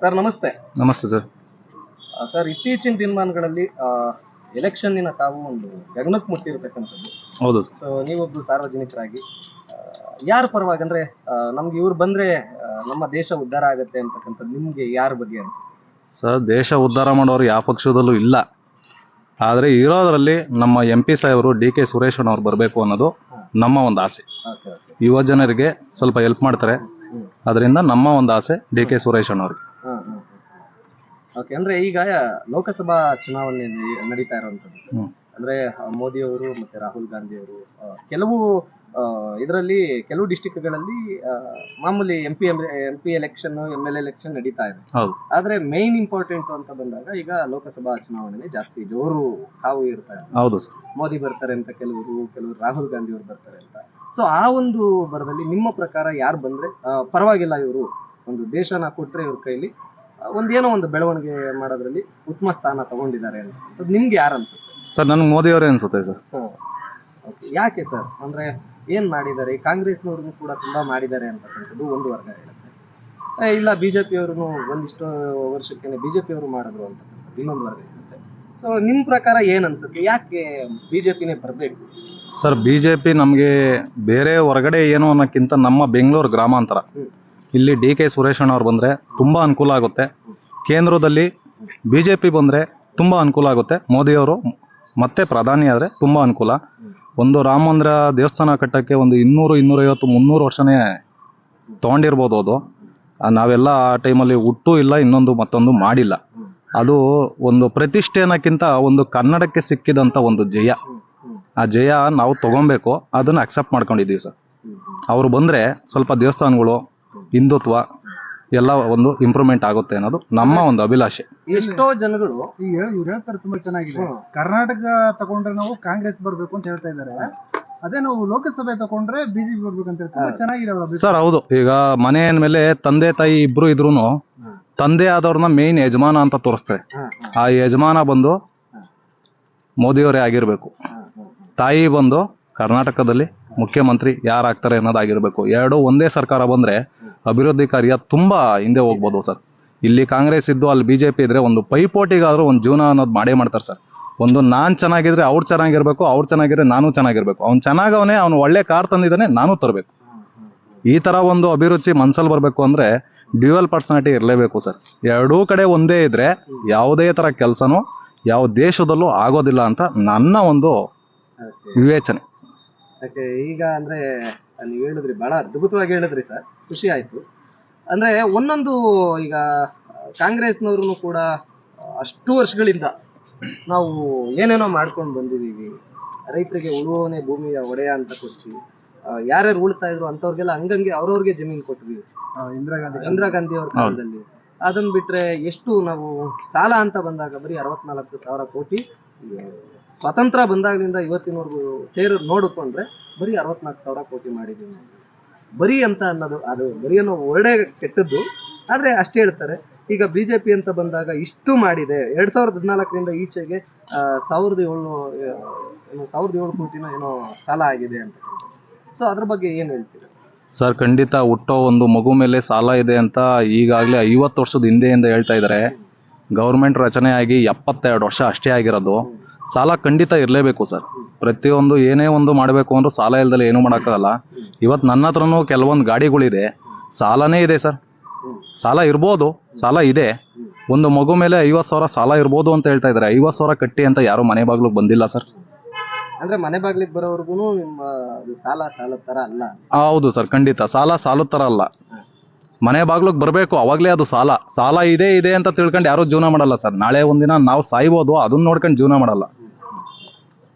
Sir ನಮಸ್ತೆ. ನಮಸ್ತೆ sir. Sir ಇತ್ತೀಚಿನ ದಿನಮಾನಗಳಲ್ಲಿ ಎಲೆಕ್ಷನ್ನಿನ ತಾವು ಒಂದು ಗಗನಕ್ಕೆ ಮುಟ್ಟಿರ್ತಕ್ಕಂಥದ್ದು. ಹೌದು ಸರ್. ಸೊ ನೀವೊಬ್ರು ಸಾರ್ವಜನಿಕರಾಗಿ ಯಾರು ಪರವಾಗಿ ಅಂದ್ರೆ ನಮ್ಗೆ ಇವ್ರು ಬಂದ್ರೆ ನಮ್ಮ ದೇಶ ಉದ್ಧಾರ ಆಗತ್ತೆ ಅಂತಕ್ಕಂಥದ್ದು ನಿಮ್ಗೆ ಯಾರ ಬಗ್ಗೆ ಅನ್ಸುತ್ತೆ? ಸರ್ ದೇಶ ಉದ್ಧಾರ ಮಾಡೋರು ಯಾವ ಪಕ್ಷದಲ್ಲೂ ಇಲ್ಲ. ಆದರೆ ಇರೋದ್ರಲ್ಲಿ ನಮ್ಮ ಎಂ ಪಿ ಸಾಹೇಬರು ಡಿ ಕೆ ಸುರೇಶ್ ಅವ್ರು ಬರಬೇಕು ಅನ್ನೋದು ನಮ್ಮ ಒಂದು ಆಸೆ. ಯುವ ಜನರಿಗೆ ಸ್ವಲ್ಪ ಹೆಲ್ಪ್ ಮಾಡ್ತಾರೆ. ಅದರಿಂದ ನಮ್ಮ ಒಂದು ಆಸೆ ಡಿ ಕೆ ಸುರೇಶ್ ಅವ್ರಿಗೆ. ಓಕೆ ಅಂದ್ರೆ ಈಗ ಲೋಕಸಭಾ ಚುನಾವಣೆ ನಡಿ- ನಡೀತಾ ಇರುವಂತದ್ದು ಹ್ಮ್. ಅಂದ್ರೆ ಮೋದಿ ಅವರು ಮತ್ತೆ ರಾಹುಲ್ ಗಾಂಧಿ ಅವರು ಕೆಲವು ಇದರಲ್ಲಿ ಕೆಲವು ಡಿಸ್ಟಿಕ್ಗಳಲ್ಲಿ ಮಾಮೂಲಿ M P M P election M L election ನಡೀತಾ ಇದೆ. ಹೌದು. ಆದ್ರೆ ಮೇನ್ ಇಂಪಾರ್ಟೆಂಟ್ ಅಂತ ಬಂದಾಗ ಈಗ ಲೋಕಸಭಾ ಚುನಾವಣೆ ಜಾಸ್ತಿ ಜೋರು ಹಾವು ಇರ್ತಾ ಇದೆ. ಹೌದು ಸರ್. ಮೋದಿ ಬರ್ತಾರೆ ಅಂತ ಕೆಲವರು ಕೆಲವರು ರಾಹುಲ್ ಗಾಂಧಿ ಅವರು ಬರ್ತಾರೆ ಅಂತ. ಸೊ ಆ ಒಂದು ಬರದಲ್ಲಿ ನಿಮ್ಮ ಪ್ರಕಾರ ಯಾರು ಬಂದ್ರೆ ಆ, ಪರವಾಗಿಲ್ಲ ಇವರು. ಒಂದು ದೇಶನ ಕೊಟ್ರೆ ಇವ್ರ ಕೈಲಿ ಒಂದೇನೋ ಒಂದು ಬೆಳವಣಿಗೆ ಮಾಡೋದ್ರಲ್ಲಿ ಉತ್ತಮ ಸ್ಥಾನ ತಗೊಂಡಿದ್ದಾರೆ ಅಂತ. ಅದು ನಿಮ್ಗೆ ಯಾರು ಅನ್ಸುತ್ತೆ? ಸರ್ ನನಗೆ ಮೋದಿ ಅವರೇ ಅನ್ಸುತ್ತೆ ಸರ್. Okay. ಯಾಕೆ ಸರ್? ಅಂದ್ರೆ ಏನ್ ಮಾಡಿದ್ದಾರೆ? ಕಾಂಗ್ರೆಸ್ನವ್ರಿಗೂ ಕೂಡ ತುಂಬಾ ಮಾಡಿದ್ದಾರೆ ಅಂತಕ್ಕಂಥದ್ದು ಒಂದು ವರ್ಗ ಹೇಳುತ್ತೆ. ಏ, ಇಲ್ಲ ಬಿಜೆಪಿ ಅವರು ಒಂದಿಷ್ಟು ವರ್ಷಕ್ಕೆ ಬಿಜೆಪಿ ಅವರು ಮಾಡಿದ್ರು ಅಂತಕ್ಕಂಥದ್ದು ಇನ್ನೊಂದು ವರ್ಗ ಹೇಳುತ್ತೆ. ಸೊ ನಿಮ್ ಪ್ರಕಾರ ಏನ್ ಅನ್ಸುತ್ತೆ? ಯಾಕೆ ಬಿಜೆಪಿನೇ ಬರ್ಬೇಕು? ಸರ್ ಬಿ ಜೆ ಪಿ ನಮಗೆ ಬೇರೆ ಹೊರಗಡೆ ಏನು ಅನ್ನೋಕ್ಕಿಂತ ನಮ್ಮ ಬೆಂಗಳೂರು ಗ್ರಾಮಾಂತರ. ಹ್ಮ್. ಇಲ್ಲಿ ಡಿ ಕೆ ಸುರೇಶಣ್ಣವ್ರು ಬಂದರೆ ತುಂಬ ಅನುಕೂಲ ಆಗುತ್ತೆ. ಕೇಂದ್ರದಲ್ಲಿ ಬಿ ಜೆ ಪಿ ಬಂದರೆ ತುಂಬ ಅನುಕೂಲ ಆಗುತ್ತೆ. ಮೋದಿಯವರು ಮತ್ತೆ ಪ್ರಧಾನಿ ಆದರೆ ತುಂಬ ಅನುಕೂಲ. ಒಂದು ರಾಮ ಮಂದಿರ ದೇವಸ್ಥಾನ ಕಟ್ಟೋಕ್ಕೆ ಒಂದು ಇನ್ನೂರು, ಇನ್ನೂರೈವತ್ತು, ಮುನ್ನೂರು ವರ್ಷನೇ ತೊಗೊಂಡಿರ್ಬೋದು ಅದು. ನಾವೆಲ್ಲ ಆ ಟೈಮಲ್ಲಿ ಹುಟ್ಟು ಇಲ್ಲ, ಇನ್ನೊಂದು ಮತ್ತೊಂದು ಮಾಡಿಲ್ಲ. ಅದು ಒಂದು ಪ್ರತಿಷ್ಠೆ ಅನ್ನೋಕ್ಕಿಂತ ಒಂದು ಕನ್ನಡಕ್ಕೆ ಸಿಕ್ಕಿದಂಥ ಒಂದು ಜಯ. ಆ ಜಯ ನಾವು ತೊಗೊಬೇಕು. ಅದನ್ನು ಅಕ್ಸೆಪ್ಟ್ ಮಾಡ್ಕೊಂಡಿದ್ದೀವಿ ಸರ್. ಅವರು ಬಂದರೆ ಸ್ವಲ್ಪ ದೇವಸ್ಥಾನಗಳು ಹಿಂದುತ್ವ ಎಲ್ಲ ಒಂದು ಇಂಪ್ರೂವ್ಮೆಂಟ್ ಆಗುತ್ತೆ ಅನ್ನೋದು ನಮ್ಮ ಒಂದು ಅಭಿಲಾಷೆ. ಎಷ್ಟೋ ಜನಗಳು ಈಗ ಹೇಳಿ ಇವ್ರು ಹೇಳ್ತಾರೆ ತುಂಬಾ ಚೆನ್ನಾಗಿದೆ. ಕರ್ನಾಟಕ ತಗೊಂಡ್ರೆ ನಾವು ಕಾಂಗ್ರೆಸ್ ಬರ್ಬೇಕು ಅಂತ ಹೇಳ್ತಾ ಇದ್ದಾರೆ. ಅದೇ ನಾವು ಲೋಕಸಭೆ ತಗೊಂಡ್ರೆ ಬಿಜೆಪಿ ಬರ್ಬೇಕು ಅಂತ ಹೇಳ್ತಾರೆ. ತುಂಬಾ ಚೆನ್ನಾಗಿದೆ ಅವ್ರ ಅಭಿಪ್ರಾಯ. ಸರ್ ಹೌದು. ಈಗ ಮನೆ ಮೇಲೆ ತಂದೆ ತಾಯಿ ಇಬ್ರು ಇದ್ರು ತಂದೆ ಆದವ್ರನ್ನ ಮೇನ್ ಯಜಮಾನ ಅಂತ ತೋರಿಸ್ತಾರೆ. ಆ ಯಜಮಾನ ಬಂದು ಮೋದಿಯವರೇ ಆಗಿರ್ಬೇಕು. ತಾಯಿ ಬಂದು ಕರ್ನಾಟಕದಲ್ಲಿ ಮುಖ್ಯಮಂತ್ರಿ ಯಾರಾಗ್ತಾರೆ ಅನ್ನೋದಾಗಿರ್ಬೇಕು. ಎರಡು ಒಂದೇ ಸರ್ಕಾರ ಬಂದ್ರೆ ಅಭಿವೃದ್ಧಿ ಕಾರ್ಯ ತುಂಬ ಹಿಂದೆ ಹೋಗ್ಬೋದು ಸರ್. ಇಲ್ಲಿ ಕಾಂಗ್ರೆಸ್ ಇದ್ದು ಅಲ್ಲಿ ಬಿ ಜೆ ಪಿ ಇದ್ರೆ ಒಂದು ಪೈಪೋಟಿಗಾದರೂ ಒಂದು ಜೀವನ ಅನ್ನೋದು ಮಾಡೇ ಮಾಡ್ತಾರೆ ಸರ್. ಒಂದು ನಾನ್ ಚೆನ್ನಾಗಿದ್ರೆ ಅವ್ರು ಚೆನ್ನಾಗಿರ್ಬೇಕು ಅವ್ರು ಚೆನ್ನಾಗಿದ್ರೆ ನಾನು ಚೆನ್ನಾಗಿರ್ಬೇಕು. ಅವ್ನು ಚೆನ್ನಾಗವನೇ ಅವ್ನು ಒಳ್ಳೆ ಕಾರ್ ತಂದಿದ್ದಾನೆ ನಾನು ತರಬೇಕು. ಈ ತರ ಒಂದು ಅಭಿರುಚಿ ಮನ್ಸಲ್ಲಿ ಬರಬೇಕು ಅಂದ್ರೆ ಡ್ಯೂಯಲ್ ಪರ್ಸನಾಲಿಟಿ ಇರಲೇಬೇಕು ಸರ್. ಎರಡೂ ಕಡೆ ಒಂದೇ ಇದ್ದರೆ ಯಾವುದೇ ತರ ಕೆಲಸನೂ ಯಾವ ದೇಶದಲ್ಲೂ ಆಗೋದಿಲ್ಲ ಅಂತ ನನ್ನ ಒಂದು ವಿವೇಚನೆ. ಈಗ ಅಂದ್ರೆ ನೀವು ಹೇಳಿದ್ರಿ ಬಹಳ ಅದ್ಭುತವಾಗಿ ಹೇಳಿದ್ರಿ ಸರ್. ಖುಷಿ ಆಯ್ತು. ಅಂದ್ರೆ ಒಂದೊಂದು ಈಗ ಕಾಂಗ್ರೆಸ್ನವ್ರು ಕೂಡ ಅಷ್ಟು ವರ್ಷಗಳಿಂದ ನಾವು ಏನೇನೋ ಮಾಡ್ಕೊಂಡು ಬಂದಿದೀವಿ ರೈತರಿಗೆ ಉಳುವವನೇ ಭೂಮಿಯ ಒಡೆಯ ಅಂತ ಕೊಟ್ಟಿ ಯಾರ್ಯಾರು ಉಳ್ತಾ ಇದ್ರು ಅಂತವ್ರಿಗೆಲ್ಲ ಹಂಗಂಗೆ ಅವ್ರವ್ರಿಗೆ ಜಮೀನು ಕೊಟ್ವಿ. ಇಂದಿರಾ ಗಾಂಧಿ ಇಂದಿರಾ ಗಾಂಧಿ ಅವ್ರ ಕಾಲದಲ್ಲಿ. ಅದನ್ನ ಬಿಟ್ರೆ ಎಷ್ಟು ನಾವು ಸಾಲ ಅಂತ ಬಂದಾಗ ಬರೀ ಅರವತ್ನಾಲ್ಕು ಸಾವಿರ ಕೋಟಿ ಈ ಸ್ವತಂತ್ರ ಬಂದಾಗಲಿಂದ ಇವತ್ತಿನವರೆಗೂ ಸೇರು ನೋಡಿಕೊಂಡ್ರೆ ಬರೀ ಅರವತ್ನಾಲ್ಕು ಸಾವಿರ ಕೋಟಿ ಮಾಡಿದ್ದೀನಿ ನಾವು. ಬರೀ ಅಂತ ಅನ್ನೋದು, ಅದು ಬರೀ ಅನ್ನೋ ಒಳ್ಳೆ ಕೆಟ್ಟದ್ದು. ಆದರೆ ಅಷ್ಟೇ ಹೇಳ್ತಾರೆ, ಈಗ ಬಿ ಜೆ ಪಿ ಅಂತ ಬಂದಾಗ ಇಷ್ಟು ಮಾಡಿದೆ. ಎರಡು ಸಾವಿರದ ಹದಿನಾಲ್ಕರಿಂದ ಈಚೆಗೆ ಸಾವಿರದ ಏಳು ಏನೋ ಸಾವಿರದ ಏಳು ಕೋಟಿನ ಏನೋ ಸಾಲ ಆಗಿದೆ ಅಂತ ಸೊ ಅದ್ರ ಬಗ್ಗೆ ಏನು ಹೇಳ್ತೀರಾ? ಸರ್ ಖಂಡಿತ ಹುಟ್ಟೋ ಒಂದು ಮಗು ಮೇಲೆ ಸಾಲ ಇದೆ ಅಂತ ಈಗಾಗಲೇ ಐವತ್ತು ವರ್ಷದ ಹಿಂದೆಯಿಂದ ಹೇಳ್ತಾ ಇದ್ದಾರೆ. ಗೌರ್ಮೆಂಟ್ ರಚನೆ ಆಗಿ ಎಪ್ಪತ್ತೆರಡು ವರ್ಷ ಅಷ್ಟೇ ಆಗಿರೋದು. ಸಾಲ ಖಂಡಿತ ಇರಲೇಬೇಕು ಸರ್. ಪ್ರತಿಯೊಂದು ಏನೇ ಒಂದು ಮಾಡಬೇಕು ಅಂದ್ರೆ ಸಾಲ ಇಲ್ದಲೆ ಏನೂ ಮಾಡೋಕ್ಕಾಗಲ್ಲ. ಇವತ್ತು ನನ್ನ ಹತ್ರನೂ ಕೆಲವೊಂದು ಗಾಡಿಗಳಿದೆ. ಸಾಲನೇ ಇದೆ ಸರ್. ಸಾಲ ಇರ್ಬೋದು ಸಾಲ ಇದೆ. ಒಂದು ಮಗು ಮೇಲೆ ಐವತ್ತು ಸಾವಿರ ಸಾಲ ಇರ್ಬೋದು ಅಂತ ಹೇಳ್ತಾ ಇದ್ದಾರೆ. ಐವತ್ತು ಸಾವಿರ ಕಟ್ಟಿ ಅಂತ ಯಾರು ಮನೆ ಬಾಗ್ಲಿಗೆ ಬಂದಿಲ್ಲ ಸರ್. ಅಂದ್ರೆ ಮನೆ ಬಾಗ್ಲಿಗೆ ಬರೋವರೆಗೂ ನಿಮ್ಮ ಸಾಲ ಸಾಲ ತರ ಅಲ್ಲ? ಹೌದು ಸರ್ ಖಂಡಿತ. ಸಾಲ ಸಾಲದ ಥರ ಅಲ್ಲ. ಮನೆ ಬಾಗ್ಲಿಗೆ ಬರಬೇಕು, ಅವಾಗಲೇ ಅದು ಸಾಲ. ಸಾಲ ಇದೆ ಇದೆ ಅಂತ ತಿಳ್ಕೊಂಡು ಯಾರೂ ಜೀವನ ಮಾಡಲ್ಲ ಸರ್. ನಾಳೆ ಒಂದಿನ ನಾವು ಸಾಯ್ಬೋದು ಅದನ್ನ ನೋಡ್ಕೊಂಡು ಜೀವನ ಮಾಡಲ್ಲ.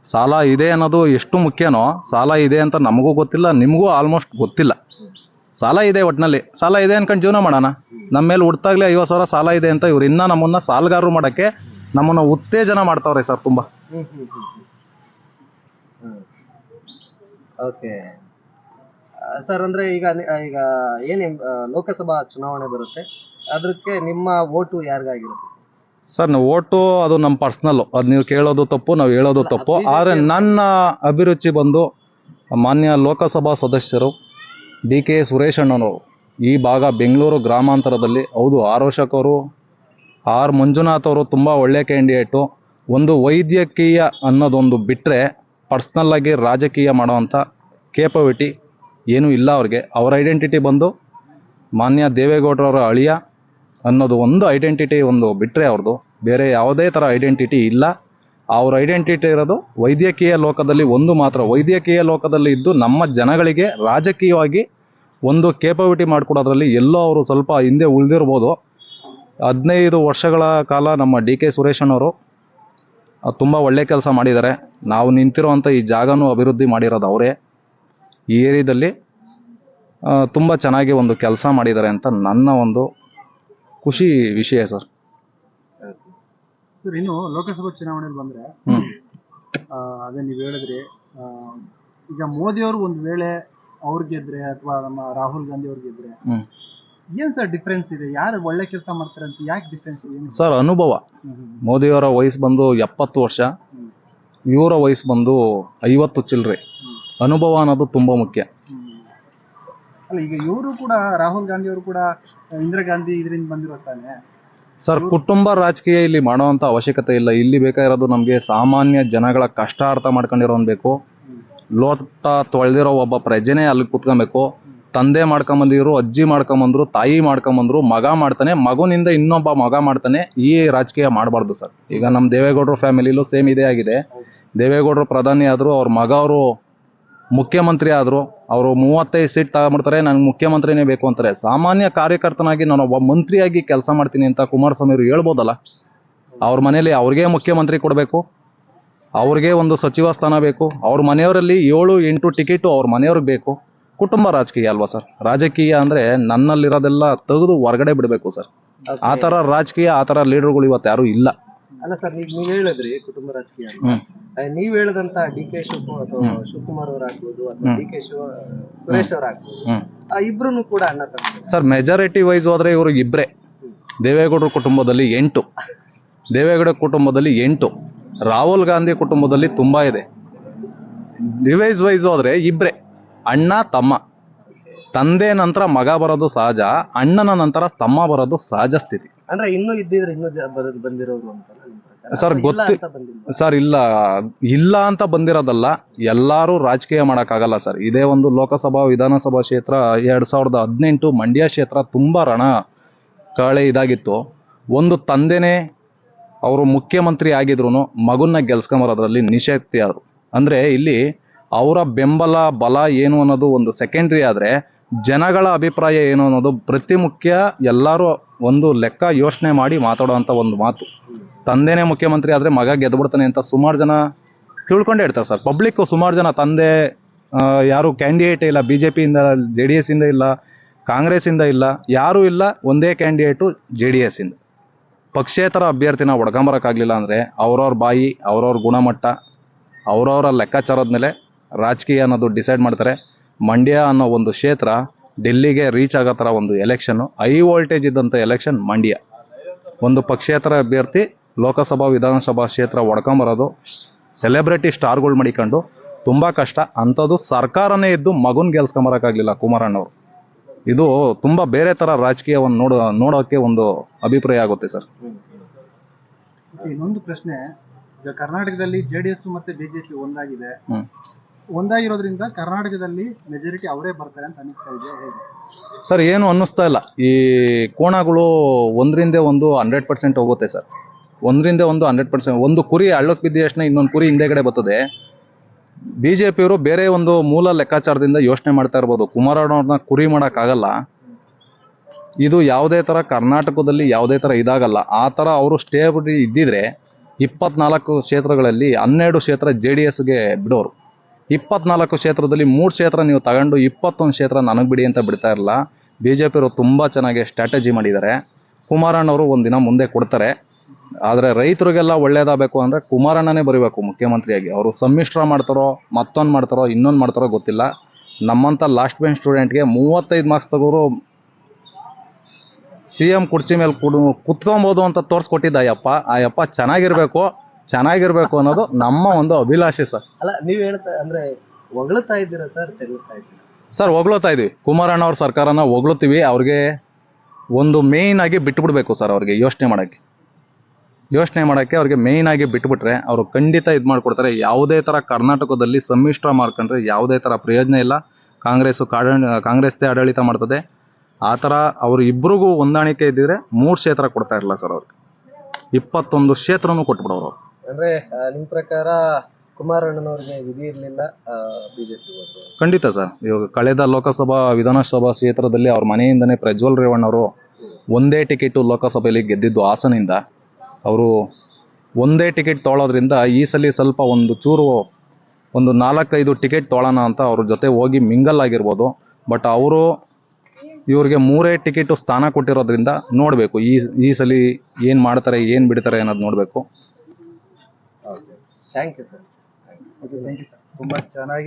ಸಾಲ ಇದೆ ಅನ್ನೋದು ಎಷ್ಟು ಮುಖ್ಯನೋ, ಸಾಲ ಇದೆ ಅಂತ ನಮಗೂ ಗೊತ್ತಿಲ್ಲ, ನಿಮಗೂ ಆಲ್ಮೋಸ್ಟ್ ಗೊತ್ತಿಲ್ಲ. ಸಾಲ ಇದೆ ಒಟ್ಟಿನಲ್ಲಿ ಸಾಲ ಇದೆ ಅನ್ಕೊಂಡು ಜೀವನ ಮಾಡೋಣ. ನಮ್ಮ ಮೇಲೆ ಹುಡ್ತಾಗ್ಲೇ ಐವತ್ತು ಸಾವಿರ ಸಾಲ ಇದೆ ಅಂತ ಇವ್ರು ಇನ್ನೂ ನಮ್ಮನ್ನ ಸಾಲಗಾರರು ಮಾಡೋಕ್ಕೆ ನಮ್ಮನ್ನ ಉತ್ತೇಜನ ಮಾಡ್ತಾವ್ರೆ ಸರ್ ತುಂಬ. ಓಕೆ ಸರ್ ಅಂದ್ರೆ ಈಗ ಈಗ ಏನು ಲೋಕಸಭಾ ಚುನಾವಣೆ ಬರುತ್ತೆ ಅದಕ್ಕೆ ನಿಮ್ಮ ಓಟು ಯಾರಿಗಾಗಿರುತ್ತೆ? ಸರ್ ನಾವು ಓಟು ಅದು ನಮ್ಮ ಪರ್ಸ್ನಲ್ಲು. ಅದು ನೀವು ಕೇಳೋದು ತಪ್ಪು ನಾವು ಹೇಳೋದು ತಪ್ಪು. ಆದರೆ ನನ್ನ ಅಭಿರುಚಿ ಬಂದು ಮಾನ್ಯ ಲೋಕಸಭಾ ಸದಸ್ಯರು ಡಿ ಕೆ ಸುರೇಶ್ ಅಣ್ಣನವರು ಈ ಭಾಗ ಬೆಂಗಳೂರು ಗ್ರಾಮಾಂತರದಲ್ಲಿ ಹೌದು ಅವರು ಆರ್ ಮಂಜುನಾಥ್ ಅವರು ತುಂಬ ಒಳ್ಳೆ ಕ್ಯಾಂಡಿಡೇಟು ಒಂದು ವೈದ್ಯಕೀಯ ಅನ್ನೋದೊಂದು ಬಿಟ್ಟರೆ ಪರ್ಸ್ನಲ್ಲಾಗಿ ರಾಜಕೀಯ ಮಾಡೋವಂಥ ಕೇಪಬಿಲಿಟಿ ಏನೂ ಇಲ್ಲ ಅವ್ರಿಗೆ. ಅವ್ರ ಐಡೆಂಟಿಟಿ ಬಂದು ಮಾನ್ಯ ದೇವೇಗೌಡರವರ ಅಳಿಯ ಅನ್ನೋದು ಒಂದು ಐಡೆಂಟಿಟಿ ಒಂದು ಬಿಟ್ಟರೆ ಅವ್ರದ್ದು. ಬೇರೆ ಯಾವುದೇ ಥರ ಐಡೆಂಟಿಟಿ ಇಲ್ಲ. ಅವ್ರ ಐಡೆಂಟಿಟಿ ಇರೋದು ವೈದ್ಯಕೀಯ ಲೋಕದಲ್ಲಿ ಒಂದು ಮಾತ್ರ. ವೈದ್ಯಕೀಯ ಲೋಕದಲ್ಲಿ ಇದ್ದು ನಮ್ಮ ಜನಗಳಿಗೆ ರಾಜಕೀಯವಾಗಿ ಒಂದು ಕೇಪಬಿಲಿಟಿ ಮಾಡಿಕೊಡೋದ್ರಲ್ಲಿ ಎಲ್ಲೋ ಅವರು ಸ್ವಲ್ಪ ಹಿಂದೆ ಉಳಿದಿರ್ಬೋದು. ಹದಿನೈದು ವರ್ಷಗಳ ಕಾಲ ನಮ್ಮ ಡಿ ಕೆ ಸುರೇಶನವರು ತುಂಬ ಒಳ್ಳೆ ಕೆಲಸ ಮಾಡಿದ್ದಾರೆ. ನಾವು ನಿಂತಿರುವಂಥ ಈ ಜಾಗನೂ ಅಭಿವೃದ್ಧಿ ಮಾಡಿರೋದು ಅವರೇ. ಈ ಏರಿಯಾದಲ್ಲಿ ತುಂಬ ಚೆನ್ನಾಗಿ ಒಂದು ಕೆಲಸ ಮಾಡಿದ್ದಾರೆ ಅಂತ ನನ್ನ ಒಂದು ಖುಷಿ ವಿಷಯ ಸರ್ ಸರ್ ಇನ್ನು ಲೋಕಸಭಾ ಚುನಾವಣೆಯಲ್ಲಿ ಬಂದರೆ. ಅದೇ ನೀವು ಹೇಳಿದ್ರಿ ಈಗ ಮೋದಿ ಅವರು ಒಂದ್ ವೇಳೆ ಅವ್ರು ಗೆದ್ರೆ ಅಥವಾ ನಮ್ಮ ರಾಹುಲ್ ಗಾಂಧಿ ಅವ್ರು ಗೆದ್ರೆ. ಏನ್ ಸರ್ ಡಿಫ್ರೆನ್ಸ್ ಇದೆ ಯಾರು ಒಳ್ಳೆ ಕೆಲಸ ಮಾಡ್ತಾರೆ ಅಂತ ಯಾಕೆ ಡಿಫ್ರೆನ್ಸ್ ಏನು ಸರ್ ಅನುಭವ ಮೋದಿಯವರ ವಯಸ್ಸು ಬಂದು ಎಪ್ಪತ್ತು ವರ್ಷ. ಇವರ ವಯಸ್ಸು ಬಂದು ಐವತ್ತು ಚಿಲ್ಲರೆ. ಅನುಭವ ಅನ್ನೋದು ತುಂಬ ಮುಖ್ಯ. ಅಲ್ಲ ಈಗ ಇವರು ಕೂಡ ರಾಹುಲ್ ಗಾಂಧಿ ಅವರು ಕೂಡ ಇಂದಿರಾ ಗಾಂಧಿ ಇದರಿಂದ ಬಂದಿರೋ ತಾನೆ? ಸರ್ ಕುಟುಂಬ ರಾಜಕೀಯ ಇಲ್ಲಿ ಮಾಡುವಂತ ಅವಶ್ಯಕತೆ ಇಲ್ಲ. ಇಲ್ಲಿ ಬೇಕಾಗಿರೋದು ನಮಗೆ ಸಾಮಾನ್ಯ ಜನಗಳ ಕಷ್ಟ ಅರ್ಥ ಮಾಡ್ಕೊಂಡಿರೋನ್ ಬೇಕು. ಲೋಟ ತೊಳೆದಿರೋ ಒಬ್ಬ ಪ್ರಜೆನೇ ಅಲ್ಲಿ ಕುತ್ಕೊಬೇಕು. ತಂದೆ ಮಾಡ್ಕೊಂಬಂದಿರು ಅಜ್ಜಿ ಮಾಡ್ಕೊಂಬಂದ್ರು ತಾಯಿ ಮಾಡ್ಕೊಂಬಂದ್ರು ಮಗ ಮಾಡ್ತಾನೆ ಮಗುನಿಂದ ಇನ್ನೊಬ್ಬ ಮಗ ಮಾಡ್ತಾನೆ ಈ ರಾಜಕೀಯ ಮಾಡಬಾರ್ದು ಸರ್. ಈಗ ನಮ್ಮ ದೇವೇಗೌಡರು ಫ್ಯಾಮಿಲಿಲೂ ಸೇಮ್ ಇದೇ ಆಗಿದೆ. ದೇವೇಗೌಡರು ಪ್ರಧಾನಿ ಆದರೂ ಅವ್ರ ಮಗ ಅವರು ಮುಖ್ಯಮಂತ್ರಿ ಆದರೂ ಅವರು ಮೂವತ್ತೈದು ಸೀಟ್ ತಗೊಂಬಿಡ್ತಾರೆ ನನಗೆ ಮುಖ್ಯಮಂತ್ರಿನೇ ಬೇಕು ಅಂತಾರೆ. ಸಾಮಾನ್ಯ ಕಾರ್ಯಕರ್ತನಾಗಿ ನಾನು ಒಬ್ಬ ಮಂತ್ರಿಯಾಗಿ ಕೆಲಸ ಮಾಡ್ತೀನಿ ಅಂತ ಕುಮಾರಸ್ವಾಮಿ ಅವರು ಹೇಳ್ಬೋದಲ್ಲ? ಅವ್ರ ಮನೇಲಿ ಅವ್ರಿಗೆ ಮುಖ್ಯಮಂತ್ರಿ ಕೊಡಬೇಕು, ಅವ್ರಿಗೆ ಒಂದು ಸಚಿವ ಸ್ಥಾನ ಬೇಕು, ಅವ್ರ ಮನೆಯವರಲ್ಲಿ ಏಳು ಎಂಟು ಟಿಕೆಟು ಅವ್ರ ಮನೆಯವ್ರಿಗೆ ಬೇಕು. ಕುಟುಂಬ ರಾಜಕೀಯ ಅಲ್ವಾ ಸರ್? ರಾಜಕೀಯ ಅಂದರೆ ನನ್ನಲ್ಲಿರೋದೆಲ್ಲ ತೆಗೆದು ಹೊರಗಡೆ ಬಿಡಬೇಕು ಸರ್. ಆ ಥರ ರಾಜಕೀಯ, ಆ ಥರ ಲೀಡರ್ಗಳು ಇವತ್ತು ಯಾರೂ ಇಲ್ಲ. ಅಲ್ಲ ಸರ್ ಈಗ ನೀವ್ ಹೇಳಿದ್ರಿ ಕುಟುಂಬ ರಾಜಕೀಯ ಅಂತ. ನೀವ್ ಹೇಳಿದಂತ ಡಿ ಕೆ ಶಿವಕುಮಾರ್ ಅಥವಾ. ಶಿವಕುಮಾರ್ ಅವ್ರ ಆಗ್ಬೋದು ಅಥವಾ. ಡಿ ಕೆ ಶಿವ ಸುರೇಶ್ ಅವ್ರ ಆಗ್ಬೋದು ಹ್ಮ್. ಆ ಇಬ್ರು ಕೂಡ ಅಣ್ಣ ತಮ್ಮ ಸರ್ ಮೆಜಾರಿಟಿ ವೈಸ್ ಹೋದ್ರೆ ಇವರು ಇಬ್ಬರೇ ದೇವೇಗೌಡರ ಕುಟುಂಬದಲ್ಲಿ ಎಂಟು. ದೇವೇಗೌಡ ಕುಟುಂಬದಲ್ಲಿ ಎಂಟು. ರಾಹುಲ್ ಗಾಂಧಿ ಕುಟುಂಬದಲ್ಲಿ ತುಂಬಾ ಇದೆ. ರಿವೈಸ್ ವೈಸ್ ಹೋದ್ರೆ ಇಬ್ರೆ. ಅಣ್ಣ ತಮ್ಮ. ತಂದೆ ನಂತರ ಮಗ ಬರೋದು ಸಹಜ ಅಣ್ಣನ ನಂತರ ತಮ್ಮ ಬರೋದು ಸಹಜ ಸ್ಥಿತಿ. ಅಂದ್ರೆ ಇನ್ನು ಇದ್ದಿದ್ರೆ ಇನ್ನು ಜ- ಬಂದಿರೋರು ಅಂತ ಸರ್, ಗೊತ್ತ ಸರ್ ಇಲ್ಲ. ಇಲ್ಲ ಅಂತ ಬಂದಿರೋದಲ್ಲ ಎಲ್ಲರೂ ರಾಜಕೀಯ ಮಾಡೋಕ್ಕಾಗಲ್ಲ ಸರ್. ಇದೇ ಒಂದು ಲೋಕಸಭಾ ವಿಧಾನಸಭಾ ಕ್ಷೇತ್ರ ಎರಡ್ ಸಾವಿರದ ಹದಿನೆಂಟು ಮಂಡ್ಯ ಕ್ಷೇತ್ರ ತುಂಬಾ ರಣ ಕಳೆ ಇದಾಗಿತ್ತು. ಒಂದು ತಂದೆನೇ ಅವರು ಮುಖ್ಯಮಂತ್ರಿ ಆಗಿದ್ರು ಮಗುನ್ನ ಗೆಲ್ಸ್ಕೊಂಬರೋದ್ರಲ್ಲಿ ಆದರು ಅಂದ್ರೆ ಇಲ್ಲಿ ಅವರ ಬೆಂಬಲ ಬಲ ಏನು ಅನ್ನೋದು ಒಂದು ಸೆಕೆಂಡ್ರಿ ಆದ್ರೆ ಜನಗಳ ಅಭಿಪ್ರಾಯ ಏನು ಅನ್ನೋದು ಪ್ರತಿ ಮುಖ್ಯ ಎಲ್ಲರೂ ಒಂದು ಲೆಕ್ಕ ಯೋಚನೆ ಮಾಡಿ ಮಾತಾಡುವಂಥ ಒಂದು ಮಾತು. ತಂದೆನೇ ಮುಖ್ಯಮಂತ್ರಿ ಆದ್ರೆ ಮಗ ಗೆದ್ಬಿಡ್ತಾನೆ ಅಂತ ಸುಮಾರು ಜನ ತಿಳ್ಕೊಂಡೇ ಇರ್ತಾರೆ ಸರ್. ಪಬ್ಲಿಕ್ ಸುಮಾರು ಜನ ತಂದೆ ಯಾರು ಕ್ಯಾಂಡಿಡೇಟ್ ಇಲ್ಲ ಬಿ ಜೆ ಪಿಯಿಂದ ಜೆ ಡಿ ಎಸ್ಸಿಂದ ಇಲ್ಲ ಕಾಂಗ್ರೆಸ್ ಇಂದ ಇಲ್ಲ, ಯಾರೂ ಇಲ್ಲ, ಒಂದೇ ಕ್ಯಾಂಡಿಡೇಟು ಜೆ ಡಿ ಎಸ್ಸಿಂದ. ಪಕ್ಷೇತರ ಅಭ್ಯರ್ಥಿನ ಒಡ್ಕೊಂಬರೋಕ್ಕಾಗಲಿಲ್ಲ ಅಂದ್ರೆ ಅವ್ರವ್ರ ಬಾಯಿ, ಅವ್ರವ್ರ ಗುಣಮಟ್ಟ, ಅವ್ರವ್ರ ಲೆಕ್ಕಾಚಾರದ ಮೇಲೆ ರಾಜಕೀಯ ಅನ್ನೋದು ಡಿಸೈಡ್ ಮಾಡ್ತಾರೆ. ಮಂಡ್ಯ ಅನ್ನೋ ಒಂದು ಕ್ಷೇತ್ರ ಡೆಲ್ಲಿಗೆ ರೀಚ್ ಆಗೋ ಥರ ಒಂದು ಎಲೆಕ್ಷನ್ ಹೈ ವೋಲ್ಟೇಜ್ ಇದ್ದಂಥ ಎಲೆಕ್ಷನ್ ಮಂಡ್ಯ. ಒಂದು ಪಕ್ಷೇತರ ಅಭ್ಯರ್ಥಿ ಲೋಕಸಭಾ ವಿಧಾನಸಭಾ ಕ್ಷೇತ್ರ ಒಡ್ಕೊಂಬರೋದು ಸೆಲೆಬ್ರಿಟಿ ಸ್ಟಾರ್ಗಳು ಮಡಿಕೊಂಡು ತುಂಬಾ ಕಷ್ಟ. ಅಂಥದ್ದು ಸರ್ಕಾರನೇ ಇದ್ದು ಮಗುನ್ ಗೆಲ್ಸ್ಕೊಂಬರೋಕ್ಕಾಗಲಿಲ್ಲ ಕುಮಾರಣ್ಣವ್ರು. ಇದು ತುಂಬಾ ಬೇರೆ ತರ ರಾಜಕೀಯವನ್ನು ನೋಡೋ ನೋಡೋಕೆ ಒಂದು ಅಭಿಪ್ರಾಯ ಆಗುತ್ತೆ ಸರ್. ಇನ್ನೊಂದು ಪ್ರಶ್ನೆ. ಈಗ ಕರ್ನಾಟಕದಲ್ಲಿ ಜೆಡಿಎಸ್ ಮತ್ತೆ ಬಿಜೆಪಿ ಒಂದಾಗಿದೆ. ಒಂದಾಗಿರೋದ್ರಿಂದ ಕರ್ನಾಟಕದಲ್ಲಿ ಮೆಜಾರಿಟಿ ಅವರೇ ಬರ್ತಾರೆ ಅಂತ ಅನಿಸ್ತಾ ಇದೆ ಸರ್, ಏನು ಅನ್ನಿಸ್ತಾ ಇಲ್ಲ. ಈ ಕೋಣಗಳು ಒಂದರಿಂದ ಒಂದು ಹಂಡ್ರೆಡ್ ಪರ್ಸೆಂಟ್ ಹೋಗುತ್ತೆ ಸರ್. ಒಂದರಿಂದ ಒಂದು ಹಂಡ್ರೆಡ್ ಪರ್ಸೆಂಟ್ ಒಂದು ಕುರಿ ಹಳ್ಳಕ್ಕೆ ಬಿದ್ದ ತಕ್ಷಣ ಇನ್ನೊಂದು ಕುರಿ ಹಿಂದೆಗಡೆ ಬರ್ತದೆ. ಬಿ ಜೆ ಪಿಯವರು ಬೇರೆ ಒಂದು ಮೂಲ ಲೆಕ್ಕಾಚಾರದಿಂದ ಯೋಚನೆ ಮಾಡ್ತಾ ಇರ್ಬೋದು. ಕುಮಾರಣ್ಣವ್ರನ್ನ ಕುರಿ ಮಾಡೋಕ್ಕಾಗಲ್ಲ. ಇದು ಯಾವುದೇ ಥರ ಕರ್ನಾಟಕದಲ್ಲಿ ಯಾವುದೇ ಥರ ಇದಾಗಲ್ಲ. ಆ ಥರ ಅವರು ಸ್ಟೇಬಿಲಿಟಿ ಇದ್ದಿದ್ರೆ ಇಪ್ಪತ್ನಾಲ್ಕು ಕ್ಷೇತ್ರಗಳಲ್ಲಿ ಹನ್ನೆರಡು ಕ್ಷೇತ್ರ ಜೆ ಡಿ ಎಸ್ಗೆ ಬಿಡೋರು. ಇಪ್ಪತ್ನಾಲ್ಕು ಕ್ಷೇತ್ರದಲ್ಲಿ ಮೂರು ಕ್ಷೇತ್ರ ನೀವು ತಗೊಂಡು ಇಪ್ಪತ್ತೊಂದು ಕ್ಷೇತ್ರ ನನಗೆ ಬಿಡಿ ಅಂತ ಬಿಡ್ತಾ ಇರಲ್ಲ. ಬಿ ಜೆ ಪಿಯವರು ತುಂಬ ಚೆನ್ನಾಗಿ ಸ್ಟ್ರಾಟಜಿ ಮಾಡಿದ್ದಾರೆ. ಕುಮಾರಣ್ಣವರು ಒಂದಿನ ಮುಂದೆ ಕೊಡ್ತಾರೆ. ಆದರೆ ರೈತರಿಗೆಲ್ಲ ಒಳ್ಳೇದಾಗಬೇಕು ಅಂದರೆ ಕುಮಾರಣ್ಣನೇ ಬರೀಬೇಕು ಮುಖ್ಯಮಂತ್ರಿಯಾಗಿ. ಅವರು ಸಮ್ಮಿಶ್ರ ಮಾಡ್ತಾರೋ, ಮತ್ತೊಂದು ಮಾಡ್ತಾರೋ, ಇನ್ನೊಂದು ಮಾಡ್ತಾರೋ ಗೊತ್ತಿಲ್ಲ. ನಮ್ಮಂಥ ಲಾಸ್ಟ್ ಬೆಂಚ್ ಸ್ಟೂಡೆಂಟ್ಗೆ ಮೂವತ್ತೈದು ಮಾರ್ಕ್ಸ್ ತಗೋರು ಸಿ ಎಂ ಕುರ್ಚಿ ಮೇಲೆ ಕುಡು ಕುತ್ಕೊಬೋದು ಅಂತ ತೋರಿಸ್ಕೊಟ್ಟಿದ್ದ ಅಯ್ಯಪ್ಪ. ಆ ಯಪ್ಪ ಚೆನ್ನಾಗಿರ್ಬೇಕು. ಚೆನ್ನಾಗಿರ್ಬೇಕು ಅನ್ನೋದು ನಮ್ಮ ಒಂದು ಅಭಿಲಾಷೆ ಸರ್. ಅಲ್ಲ ನೀವ್ ಹೇಳ್ತಾ ಅಂದ್ರೆ ಹೊಗಳತಾ ಇದ್ದೀರಾ ಸರ್ ತೆಗಳ್ತಾ ಇದ್ದೀರಾ? ಸರ್ ಹೊಗಳುತ್ತಾ ಇದೀವಿ. ಕುಮಾರಣ್ಣ ಅವ್ರ ಸರ್ಕಾರನ ಹೊಗಳುತ್ತೀವಿ ಅವ್ರಿಗೆ ಒಂದು ಮೇಯ್ನ್ ಆಗಿ ಬಿಟ್ಬಿಡ್ಬೇಕು ಸರ್ ಅವ್ರಿಗೆ ಯೋಚನೆ ಮಾಡಕ್ಕೆ. ಯೋಚನೆ ಮಾಡಕ್ಕೆ ಅವ್ರಿಗೆ ಮೇಯ್ನ್ ಆಗಿ ಬಿಟ್ಬಿಟ್ರೆ ಅವರು ಖಂಡಿತ ಇದು ಮಾಡ್ಕೊಡ್ತಾರೆ. ಯಾವುದೇ ತರ ಕರ್ನಾಟಕದಲ್ಲಿ ಸಮ್ಮಿಶ್ರ ಮಾಡ್ಕೊಂಡ್ರೆ ಯಾವುದೇ ತರ ಪ್ರಯೋಜನ ಇಲ್ಲ. ಕಾಂಗ್ರೆಸ್ ಕಾಂಗ್ರೆಸ್ದೇ ಆಡಳಿತ ಮಾಡ್ತದೆ. ಆ ಥರ ಅವ್ರು ಇಬ್ರಿಗೂ ಹೊಂದಾಣಿಕೆ ಇದ್ದಿದ್ರೆ ಮೂರು ಕ್ಷೇತ್ರ ಕೊಡ್ತಾ ಇರಲ್ಲ ಸರ್ ಅವ್ರಿಗೆ ಇಪ್ಪತ್ತೊಂದು ಕ್ಷೇತ್ರನೂ ಕೊಟ್ಬಿಡೋರು ಅವ್ರು. ಅಂದ್ರೆ ನಿಮ್ ಪ್ರಕಾರ ಕುಮಾರಣ್ಣನವ್ರಿಗೆ ವಿಧಿ ಇರ್ಲಿಲ್ಲ ಬಿಜೆಪಿ ಖಂಡಿತ ಸರ್. ಇವಾಗ ಕಳೆದ ಲೋಕಸಭಾ ವಿಧಾನಸಭಾ ಕ್ಷೇತ್ರದಲ್ಲಿ ಅವ್ರ ಮನೆಯಿಂದನೇ ಪ್ರಜ್ವಲ್ ರೇವಣ್ಣ ಅವರು ಒಂದೇ ಟಿಕೆಟು ಲೋಕಸಭೆಯಲ್ಲಿ ಗೆದ್ದಿದ್ದು ಹಾಸನಿಂದ. ಅವರು ಒಂದೇ ಟಿಕೆಟ್ ತೊಗೊಳೋದ್ರಿಂದ ಈ ಸಲ ಸ್ವಲ್ಪ ಒಂದು ಚೂರು, ಒಂದು ನಾಲ್ಕೈದು ಟಿಕೆಟ್ ತೊಳೋಣ ಅಂತ ಅವ್ರ ಜೊತೆ ಹೋಗಿ ಮಿಂಗಲ್ ಆಗಿರ್ಬೋದು. ಬಟ್ ಅವರು ಇವ್ರಿಗೆ ಮೂರೇ ಟಿಕೆಟು ಸ್ಥಾನ ಕೊಟ್ಟಿರೋದ್ರಿಂದ ನೋಡಬೇಕು ಈ ಈ ಸಲ ಏನು ಮಾಡ್ತಾರೆ, ಏನು ಬಿಡ್ತಾರೆ ಅನ್ನೋದು ನೋಡಬೇಕು. Thank you sir okay thank you sir ತುಂಬ ಚೆನ್ನಾಗಿ